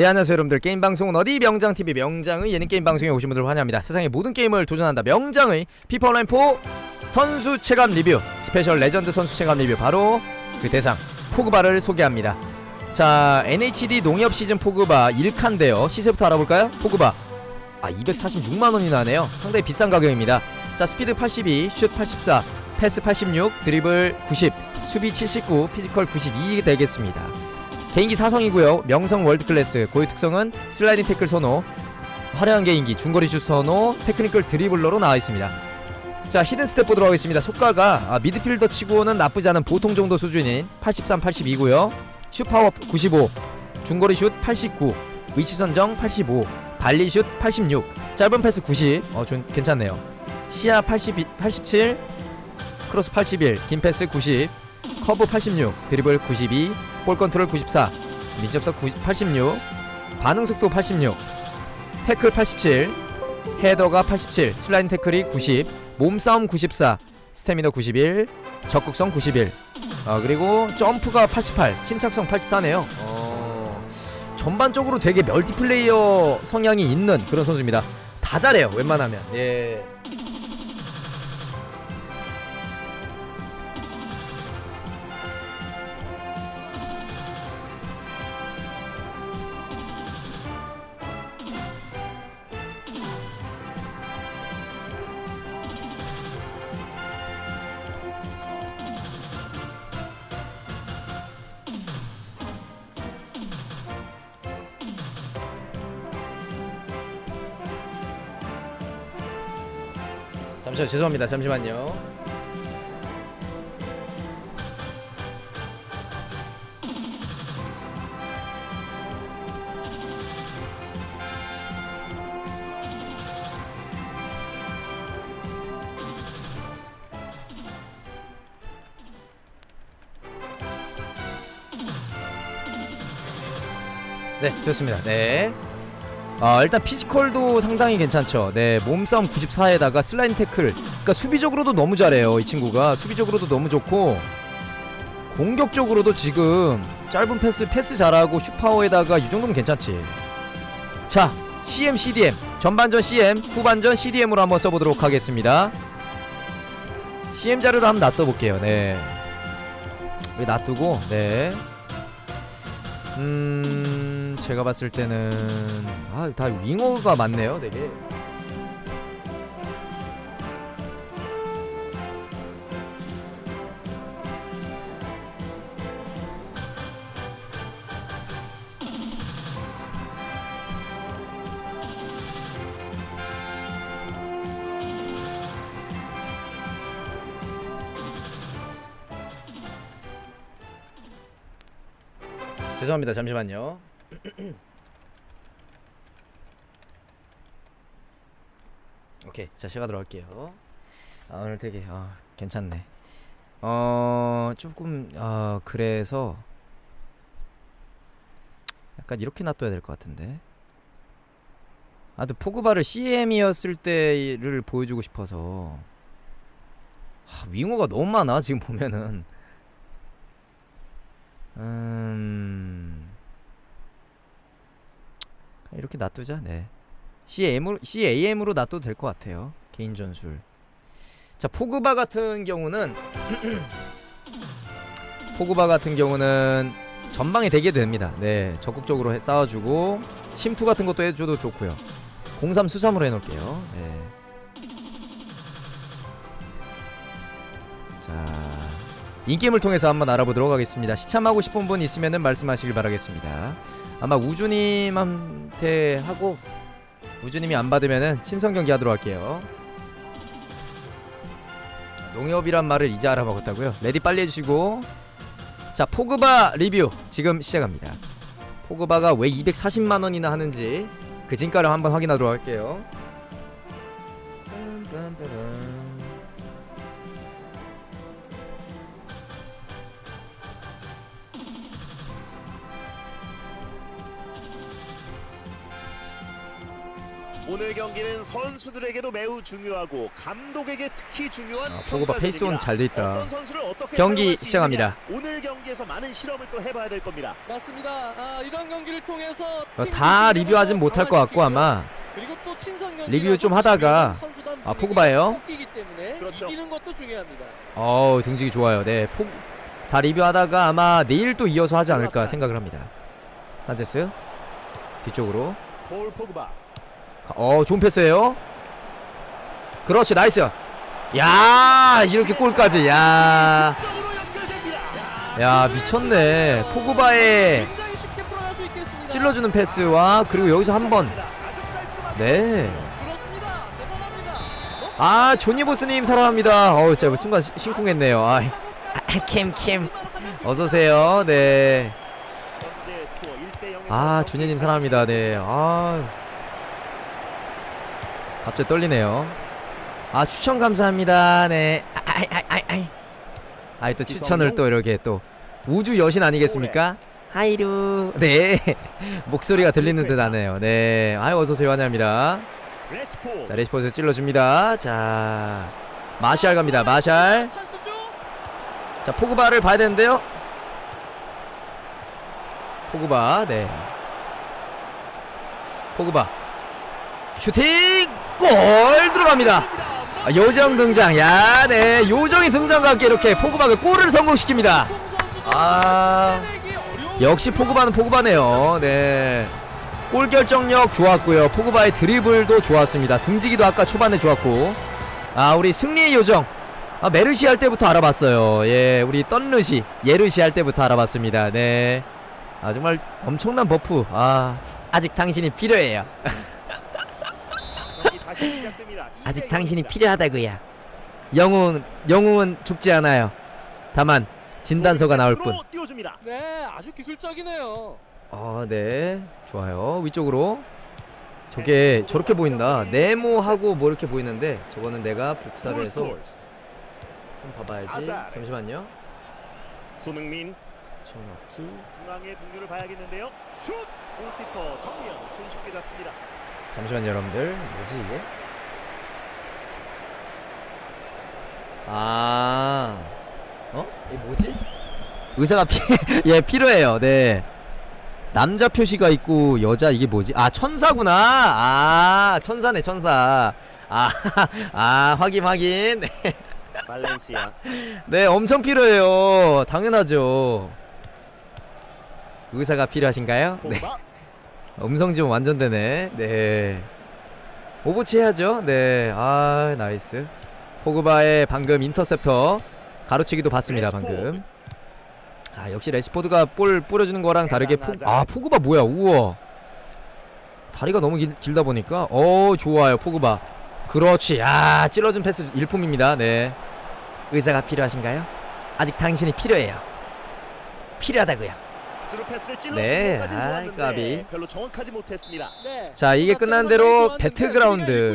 네 안녕하세요 여러분들. 게임 방송은 어디? 명장TV 명장의 예능 게임 방송에 오신 분들 환영합니다. 세상의 모든 게임을 도전한다. 명장의 피파 온라인 4 선수 체감 리뷰. 스페셜 레전드 선수 체감 리뷰. 바로 그 대상 포그바를 소개합니다. 자 NHD 농협 시즌 포그바 1칸인데요. 시세부터 알아볼까요? 포그바. 아 246만 원이나 하네요. 상당히 비싼 가격입니다. 자 스피드 82, 슛 84, 패스 86, 드리블 90, 수비 79, 피지컬 92 되겠습니다 개인기 사성이고요. 명성 월드클래스 고유 특성은 슬라이딩 태클 선호, 화려한 개인기, 중거리 슛 선호, 테크니컬 드리블러로 나와 있습니다. 자 히든 스텝 보도록 하겠습니다. 속가가 아, 미드필더 치고는 나쁘지 않은 보통 정도 수준인 83, 82고요. 슛 파워 95, 중거리 슛 89, 위치 선정 85, 발리 슛 86, 짧은 패스 90, 어, 좀 괜찮네요. 시야 82, 87, 크로스 81, 긴 패스 90, 커브 86, 드리블 92, 볼 컨트롤 94, 민접석 90, 86, 반응 속도 86, 태클 87, 헤더가 87, 슬라이딩 태클이 90, 몸싸움 94, 스태미너 91, 적극성 91. 아 그리고 점프가 88, 침착성 84네요. 어, 전반적으로 되게 멀티플레이어 성향이 있는 그런 선수입니다. 다 잘해요. 웬만하면. 예. 잠시만 죄송합니다. 잠시만요. 네, 좋습니다. 네. 아, 일단 피지컬도 상당히 괜찮죠. 네, 몸싸움 94에다가 슬라이딩 태클. 그러니까 수비적으로도 너무 잘해요. 이 친구가 수비적으로도 너무 좋고 공격적으로도 지금 짧은 패스 패스 잘하고 슈파워에다가 이 정도면 괜찮지. 자, CM CDM 전반전 CM 후반전 CDM으로 한번 써보도록 하겠습니다. CM 자료를 한번 놔둬 볼게요. 네. 왜 놔두고 네. 음 제가 봤을 때는 아 다 윙어가 많네요 되게. 죄송합니다 잠시만요 오케이 자 제가 들어갈게요. 아, 오늘 되게 아, 괜찮네. 어 조금 아 그래서 약간 이렇게 놔둬야 될 것 같은데. 아또 포그바를 CM이었을 때를 보여주고 싶어서. 아, 윙어가 너무 많아 지금 보면은. 음 이렇게 놔두자. 네. CM으로, CAM으로 놔둬도 될 것 같아요. 개인 전술. 자 포그바 같은 경우는 포그바 같은 경우는 전방에 대기해도 됩니다. 네 적극적으로 해, 싸워주고 침투 같은 것도 해줘도 좋고요. 03 수삼으로 해놓을게요. 네. 자 인게임을 통해서 한번 알아보도록 하겠습니다 시참하고 싶은 분 있으면 말씀하시길 바라겠습니다 아마 우주님한테 하고 우주님이 안 받으면은 친선 경기 하도록 할게요. 농협이란 말을 이제 알아먹었다고요? 레디 빨리 해주시고 자 포그바 리뷰 지금 시작합니다. 포그바가 왜 240만 원이나 하는지 그 진가를 한번 확인하도록 할게요. 오늘 경기는 선수들에게도 매우 중요하고 감독에게 특히 중요한 아, 포그바 페이스 온 잘 돼 있다. 경기 시작합니다. 오늘 경기에서 많은 실험을 또 해봐야 될 겁니다. 맞습니다. 아, 이런 경기를 통해서 어, 다 리뷰하진 못할 것 같고 아마 그리고 또 친선 경기 리뷰 좀 하다가 아, 포그바예요? 기 때문에 그렇죠. 이기는 것도 중요합니다. 어우 등지기 좋아요. 네, 포, 다 리뷰하다가 아마 내일 또 이어서 하지 않을까 생각을 합니다. 산체스 뒤쪽으로. 폴 포그바 가- 어 좋은 패스예요. 그렇지 나이스. 야 이렇게 골까지. 야, 쪽으로 연결됩니다. 야 미쳤네. 포그바의. 찔러주는 패스와 그리고 여기서 한 번. 아주 깔끔합니다. 네. 아 조니보스님 사랑합니다. 어우 진짜 순간 시- 심쿵했네요. 아, 캠캠 어서 오세요. 네. 현재 스코어 1대 0에서 아 조니님 사랑합니다. 네. 아 갑자기 떨리네요. 아 추천 감사합니다. 네. 아이 아이 아이 아이. 아이 또 추천을 또 이렇게 또 우주 여신 아니겠습니까? 하이루. 네. 목소리가 들리는 듯 하네요. 네. 아유 어서 오세요. 환영합니다. 자 레시포스 찔러 줍니다. 자 마샬 갑니다. 마샬. 자 포그바를 봐야 되는데요. 포그바 네. 포그바 슈팅 골 들어갑니다. 아, 요정 등장. 야, 네 요정이 등장과 함께 이렇게 포그바가 골을 성공시킵니다. 아 역시 포그바는 포그바네요. 네. 골 결정력 좋았고요. 포그바의 드리블도 좋았습니다. 등지기도 아까 초반에 좋았고. 아, 우리 승리의 요정. 아, 메르시 할 때부터 알아봤어요. 예, 우리 떤르시, 예르시 할 때부터 알아봤습니다. 네. 아, 정말 엄청난 버프. 아, 아직 당신이 필요해요. 경기 다시 시작됩니다. 아직 2대 당신이 0입니다. 필요하다고요. 영웅, 영웅은 죽지 않아요. 다만 진단서가 나올 뿐. 띄워줍니다. 네, 아주 기술적이네요. 어, 네. 좋아요. 위쪽으로. 저게 저렇게 보인다. 네모하고 뭐 이렇게 보이는데 저거는 내가 복사를 해서. 한번 봐봐야지. 잠시만요. 손흥민 정확히. 중앙의 동료를 봐야겠는데요. 슛! 골키퍼 정면 손쉽게 잡습니다. 잠시만요, 여러분들. 뭐지 이게? 아. 어? 이게 뭐지? 의사가 피, 예, 필요해요. 네. 남자 표시가 있고 여자 이게 뭐지? 아, 천사구나. 아, 천사네, 천사. 아, 아, 확인 확인. 네. 발렌시아 네, 엄청 필요해요. 당연하죠. 의사가 필요하신가요? 네. 음성 지원 완전 되네. 네. 오버치 해야죠. 네. 아, 나이스. 포그바의 방금 인터셉터 가로채기도 봤습니다. 방금. 아, 역시 레시포드가 볼 뿌려주는 거랑 다르게 포. 아, 포그바 뭐야? 우와. 다리가 너무 길, 길다 보니까 어, 좋아요. 포그바. 그렇지. 야, 찔러준 패스 일품입니다. 네. 의사가 필요하신가요? 아직 당신이 필요해요. 필요하다고요. 스루 패스를 찔러 네, 아이, 좋았는데 까비. 별로 정확하지 못했습니다. 네. 자, 이게 끝난 대로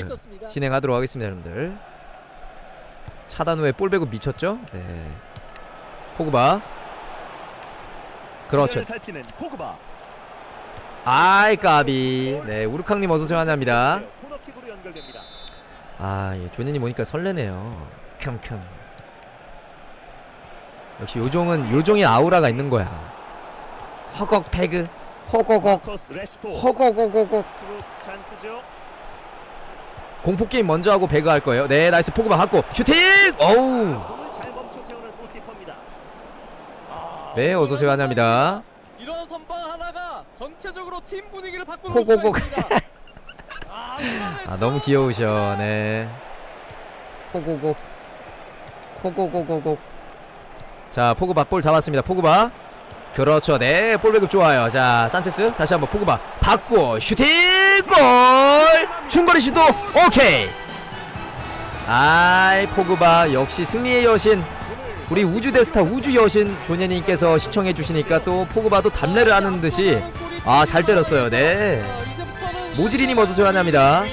있었습니다. 진행하도록 하겠습니다, 여러분들. 차단 후에 볼 배고 미쳤죠? 네. 포그바. 그렇죠. 를 살피는 포그바. 아이 까비. 네, 우르캉님 어서 오세요 환영합니다. 연결됩니다. 아, 예, 조니님 오니까 설레네요. 켬켬. 역시 요종은 요종의 아우라가 있는 거야. 허걱 배그, 호고곡. 크로스 찬스죠. 공포 게임 먼저 하고 배그 할 거예요. 네, 나이스 포그바 갖고 슈팅! 어우. 아, 네, 어서 오세요 환영합니다. 이런 선방 하나가 전체적으로 팀 분위기를 바꾸는 있습니다. 아, 아 너무 귀여우셔 네 포고고 코고고고고 자 포그바 볼 잡았습니다 포그바 그렇죠. 네 볼 배급 좋아요. 자 산체스 다시 한번 포그바 받고 슈팅 골! 중거리 슈도 오케이. 아이 포그바 역시 승리의 여신. 우리 우주 대스타 우주 여신 조녀님께서 시청해 주시니까 또 포그바도 담례를 하는 듯이. 아 잘 때렸어요. 네. 모지리님 어서 오세요 환영합니다.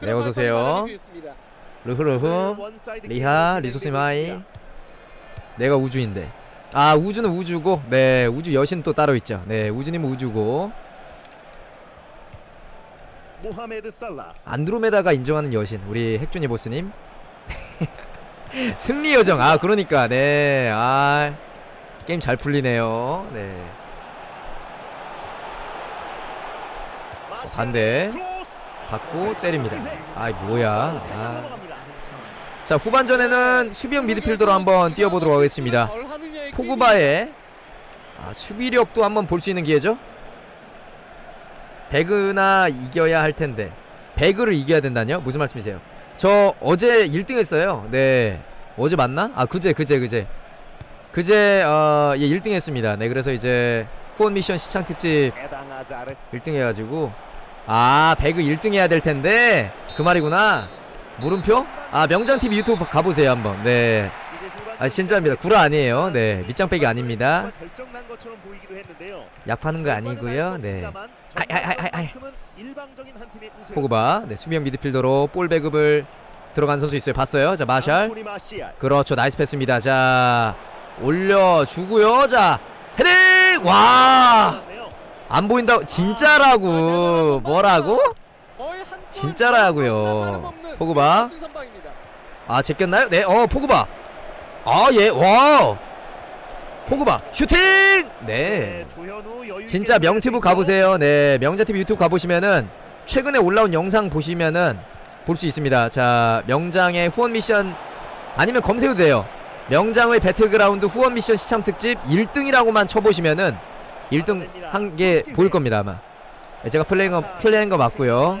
네, 어서 오세요. 르흐르흐 리하 킥으로 리소스 진행되고 마이. 있습니다. 내가 우주인데 아 우주는 우주고 네 우주 여신 또 따로 있죠. 네 우주님은 우주고. 모하메드 살라. 안드로메다가 인정하는 여신 우리 핵준이 보스님. 승리 여정. 아 그러니까. 네 아 게임 잘 풀리네요. 네. 반대. 받고 때립니다. 아이 뭐야. 아. 자 후반전에는 수비형 미드필더로 한번 뛰어보도록 하겠습니다 포그바의 아, 수비력도 한번 볼 수 있는 기회죠 배그나 이겨야 할 텐데 배그를 이겨야 된다뇨? 무슨 말씀이세요? 저 어제 1등 했어요 네 어제 맞나? 아 그제 그제 그제 그제 어, 예 1등 했습니다 네 그래서 이제 후원 미션 시청 특집 에당아자르. 1등 해 가지고 아 배그 1등 해야 될 텐데 그 말이구나 물음표? 아 명장TV 유튜브 가 보세요 한번 네 아 진짜입니다 구라 아니에요 네 밑장빼기 아닙니다 했는데요. 약하는 거 아니고요 네 아이, 아이, 아이, 아이, 아이. 일방적인 한 팀의 우세였습니다. 포그바 네 수비형 미드필더로 볼 배급을 들어간 선수 있어요 봤어요 자 마샬. 그렇죠 나이스 패스입니다 자 올려주고요 자 헤딩 와안 그렇네요. 보인다 진짜라고 뭐라고? 진짜라고요. 포그바. 아 제꼈나요? 네, 어 포그바. 아 예, 와. 포그바 슈팅. 네, 진짜 명티브 가보세요. 네, 명자TV 유튜브 가보시면은 최근에 올라온 영상 보시면은 볼 수 있습니다. 자, 명장의 후원 미션 아니면 검색해도 돼요. 명장의 배틀그라운드 후원 미션 시참 특집 1등이라고만 쳐보시면은 1등 한게 보일 겁니다 아마. 네, 제가 플레이한 거 플레이한 거 맞고요.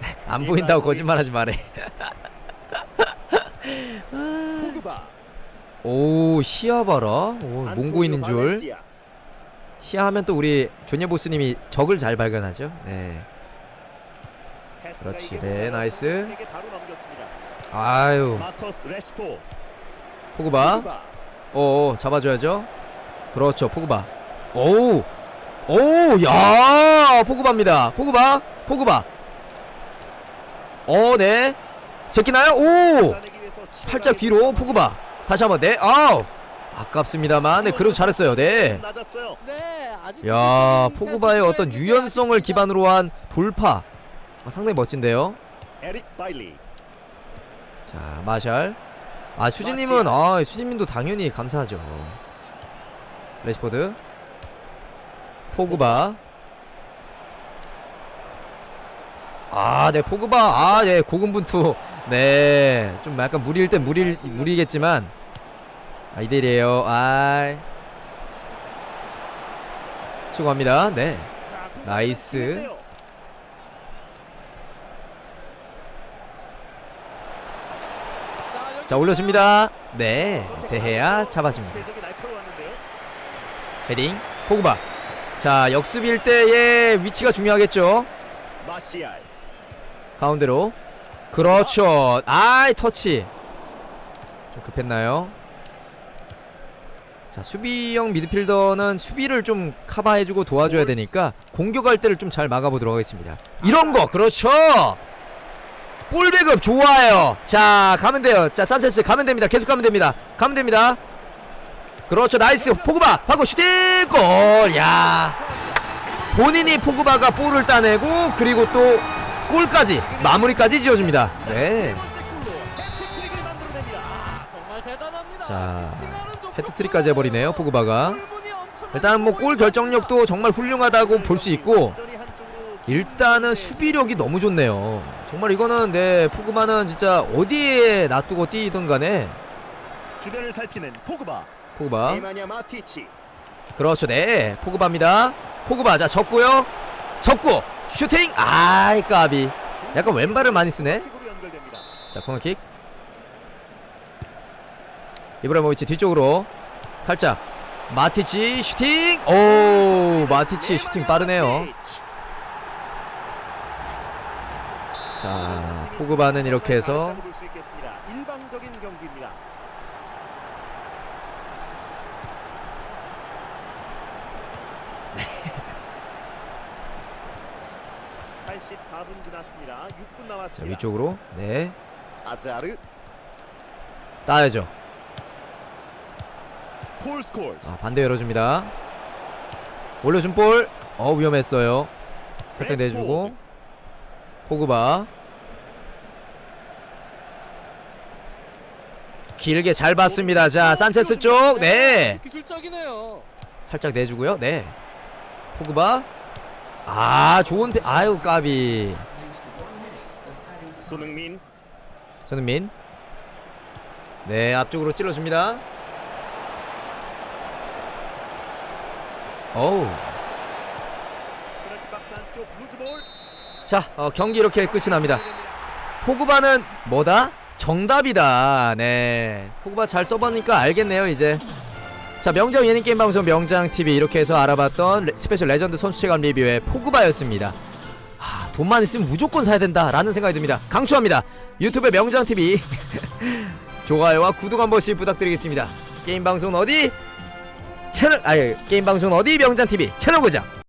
안 보인다고 거짓말 하지 말해. 포그바. 오 시야 봐라. 오 몽고 있는 줄. 시야 하면 또 우리 존예 보스님이 적을 잘 발견하죠. 네. 그렇지. 네, 나이스. 아유. 포그바. 오 잡아줘야죠. 그렇죠 포그바. 오. 오, 야, 포그바입니다. 포그바, 포그바. 어, 네. 제끼나요? 오, 살짝 뒤로 포그바. 다시 한번 네. 아우, 아깝습니다만, 네, 그래도 잘했어요. 네. 낮았어요. 네, 야, 포그바의 어떤 유연성을 기반으로 한 돌파. 아, 상당히 멋진데요. 에릭 바일리. 자, 마샬. 아, 수진 님은 아, 수진 님도 당연히 감사하죠. 레시포드. 포그바. 아, 네, 포그바. 아, 네, 고군분투. 네, 좀 약간 무리일 땐 무리 무리겠지만. 아, 이대리에요. 아. 수고합니다. 네. 나이스. 자, 올려줍니다. 네, 대해야 잡아줍니다. 헤딩 포그바 자 역습일 때의 위치가 중요하겠죠. 가운데로 그렇죠 아이 터치 좀 급했나요 자 수비형 미드필더는 수비를 좀 커버해주고 도와줘야 되니까 공격할 때를 좀 잘 막아보도록 하겠습니다. 이런 거 그렇죠. 볼 배급 좋아요. 자 가면 돼요. 자 산체스 가면 됩니다. 계속 가면 됩니다. 가면 됩니다. 그렇죠. 나이스. 포그바 하고 슈팅! 골야. 본인이 포그바가 볼을 따내고 그리고 또 골까지 마무리까지 지어줍니다. 네. 자, 헤트트릭까지 해버리네요 포그바가. 일단 뭐 골 결정력도 정말 훌륭하다고 볼 수 있고 일단은 수비력이 너무 좋네요. 정말 이거는 네 포그바는 진짜 어디에 놔두고 뛰든 간에 주변을 살피는 포그바. 포그바. 그렇죠. 네 포그바입니다. 포그바 자 접고요. 접고 슈팅! 아이 까비. 약간 왼발을 많이 쓰네. 자 코너킥 이브라모비치 뒤쪽으로 살짝 마티치 슈팅 오 마티치 슈팅 빠르네요 자 포그바는 이렇게 해서. 일방적인 경기입니다. 네. 84분 지났습니다. 6분 자. 위쪽으로 네 아자르 따야죠. 아 반대 열어줍니다. 올려준 볼 어 위험했어요. 살짝 내주고. 포그바. 길게 잘 봤습니다. 자 산체스 쪽네. 기술적이네요. 살짝 내주고요. 네. 포그바. 아 좋은 패 아유 까비. 손흥민. 손흥민. 네 앞쪽으로 찔러줍니다 어우. 자 어, 경기 이렇게 끝이 납니다. 포그바는 뭐다? 정답이다. 네. 포그바 잘 써보니까 알겠네요 이제. 자 명장 예능 게임 방송 명장TV 이렇게 해서 알아봤던 레- 스페셜 레전드 선수 체감 리뷰의 포그바였습니다. 아, 돈만 있으면 무조건 사야 된다 라는 생각이 듭니다. 강추합니다. 유튜브 명장TV 좋아요와 구독 한 번씩 부탁드리겠습니다. 게임 방송 어디? 채널 아예 게임 방송 어디? 명장TV 채널 고정